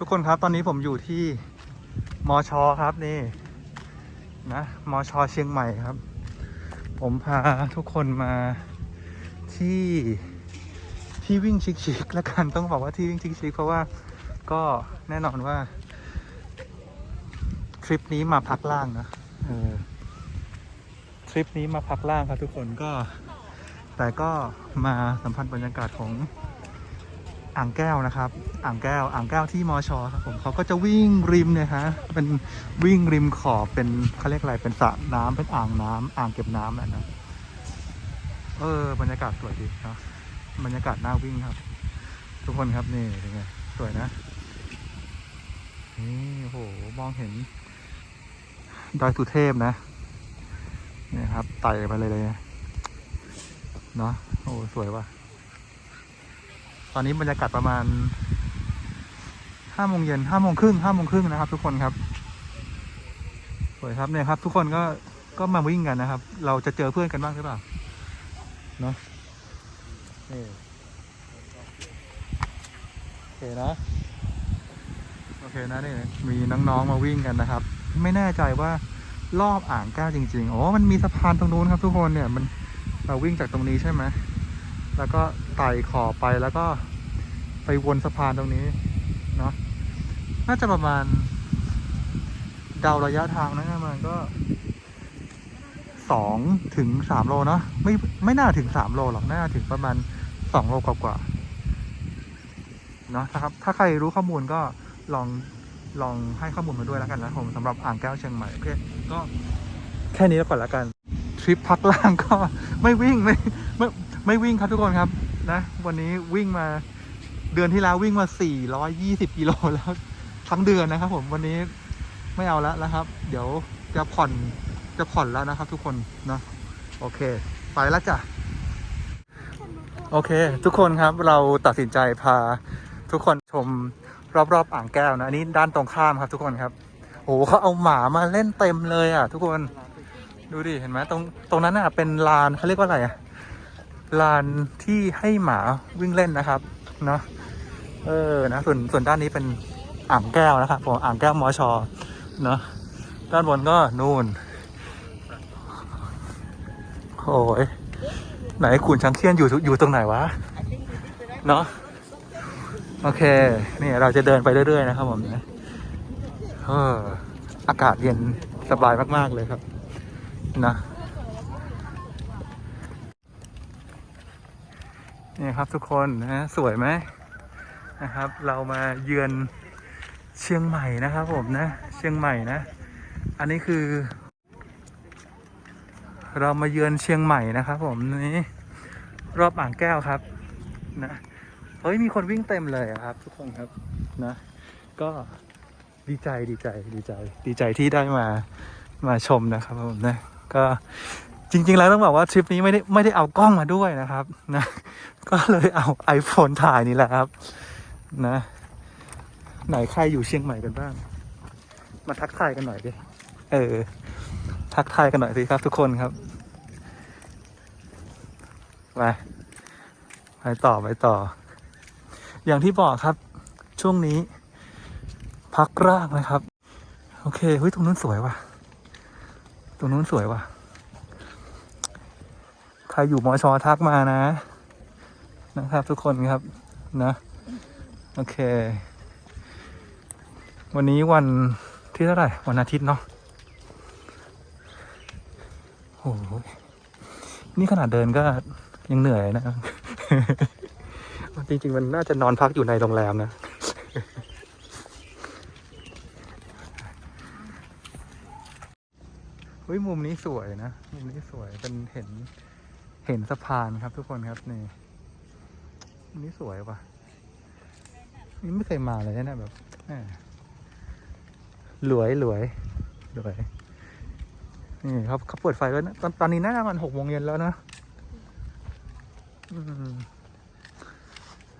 ทุกคนครับตอนนี้ผมอยู่ที่มอชอครับนี่นะมอชอเชียงใหม่ครับ ผมพาทุกคนมาที่ที่วิ่งชิคๆแล้วกันต้องบอกว่าที่วิ่งชิคๆเพราะว่าก็แน่นอนว่า ทริปนี้มาพักล่างนะออทริปนี้มาพักล่างครับทุกคนก็ แต่ก็มาสัมผัสบรรยากาศของ อ่างแก้วนะครับ อ่างแก้ว อ่างแก้วที่มอชอครับผมเขาก็จะวิ่งริมเนี่ยฮะ เป็นวิ่งริมขอบเป็นเขาเรียกอะไร เป็นสระน้ำเป็นอ่างน้ำอ่างเก็บน้ำแหละนะเออบรรยากาศสวยดีนะบรรยากาศน่าวิ่งครับ ทุกคนครับนี่เป็นไงสวยนะนี่โหมองเห็นดอยสุเทพนะนี่ครับไต่ไปเลยเลยเนาะโอ้สวยว่ะ ตอนนี้บรรยากาศประมาณห้าโมงเย็นห้าโมงครึ่งห้าโมงครึ่งนะครับ ทุกคนครับสวยครับเนี่ยครับ ทุกคนก็ก็มาวิ่งกันนะครับ เราจะเจอเพื่อนกันบ้างหรือเปล่าเนาะนี่โอเคนะโอเคนะนี่มีน้องๆมาวิ่งกันนะครับ ไม่แน่ใจว่ารอบอ่างก้วจริงๆ อ๋อ มันมีสะพานตรงนู้นครับ ทุกคนเนี่ย มันเราวิ่งจากตรงนี้ใช่ไหม แล้วก็ไต่ขอบไปแล้วก็ ไปวนสะพานตรงนี้เนาะน่าจะประมาณเดาระยะทางนะมันก็สองถึงสามโลเนาะไม่ไม่น่าถึงสามโลหรอกน่าถึงประมาณสองโลกว่าๆเนาะถ้าครับ ถ้าใครรู้ข้อมูลก็ลองลองให้ข้อมูลมาด้วยแล้วกันนะผมสำหรับอ่างแก้วเชียงใหม่โอเคก็แค่นี้แล้วก่อนแล้วกันทริปพักล่างก็ไม่วิ่งไม่ไม่ไม่วิ่งครับทุกคนครับนะ วันนี้วิ่งมา เดือนที่แล้ววิ่งมา 420 กิโลแล้วทั้งเดือนนะครับ ผมวันนี้ไม่เอาแล้วนะครับ เดี๋ยวจะผ่อนจะผ่อนแล้วนะครับ ทุกคนนะโอเค ไปแล้วจ้ะโอเค ทุกคนครับเราตัดสินใจพาทุกคนชมรอบๆอ่างแก้วนะอันนี้ด้านตรงข้ามครับ ทุกคนครับโอ้โหเขาเอาหมามาเล่นเต็มเลยอะ ทุกคนดูดิเห็นไหมตรงตรงนั้นอะเป็นลานเขาเรียกว่าอะไรอะลานที่ให้หมาวิ่งเล่นนะครับ เนาะ เออนะส่วนส่วนด้านนี้เป็นอ่างแก้วนะครับผมอ่างแก้วมอชอเนาะด้านบนก็นู่นโอ้ยไหนขุนช้างเคียนอยู่อยู่ตรงไหนวะเนาะโอเคนี่เราจะเดินไปเรื่อยๆนะครับผมนะเอออากาศเย็นสบายมากๆเลยครับนะนี่ครับทุกคนนะสวยไหม นะครับ เรามาเยือนเชียงใหม่นะครับผมนะ เชียงใหม่นะ อันนี้คือ เรามาเยือนเชียงใหม่นะครับผมนี่รอบอ่างแก้วครับนะเฮ้ยมีคนวิ่งเต็มเลยครับ ทุกคนครับนะ ก็ดีใจดีใจดีใจ ดีใจที่ได้มามาชมนะครับผมนะก็จริง ๆ แล้วต้องบอกว่าทริปนี้ไม่ได้ไม่ได้เอากล้องมาด้วยนะครับนะก็เลยเอา iPhone ถ่ายนี่แหละครับ นะ ไหนใครอยู่เชียงใหม่กันบ้าง มาทักทายกันหน่อยดิเออ ทักทายกันหน่อยสิครับทุกคนครับไปไปต่อไปต่อ อย่างที่บอกครับ ช่วงนี้ พักร่างนะครับ โอเคเฮ้ยตรงนู้นสวยว่ะตรงนู้นสวยว่ะใครอยู่มอชอทักมานะ นะครับ ทุกคนครับนะ โอเค วันนี้วันที่เท่าไหร่ วันอาทิตย์เนาะโอ้โหนี่ขนาดเดินก็ยังเหนื่อยนะ จริง ๆ มันน่าจะนอนพักอยู่ในโรงแรมนะเฮ้ยมุมนี้สวยนะ มุมนี้สวยเป็นเห็นเห็นสะพานครับทุกคนครับนี่มุมนี้สวยว่ะ นี่ไม่เคยมาเลยนะแบบหลวยหลวยหลวยนี่เขาเขาเปิดไฟแล้วนะตอนตอนนี้น่าจะมันหกโมงเย็นแล้วนะ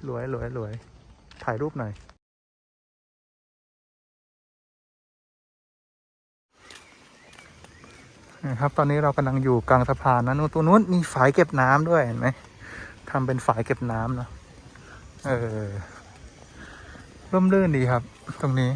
หลวยหลวยหลวยถ่ายรูปหน่อยนะครับตอนนี้เรากำลังอยู่กลางสะพานนะนู่นตัวนู้นมีฝายเก็บน้ำด้วยเห็นไหมทำเป็นฝายเก็บน้ำเนาะเออ ร่มรื่นดีครับ ตรงนี้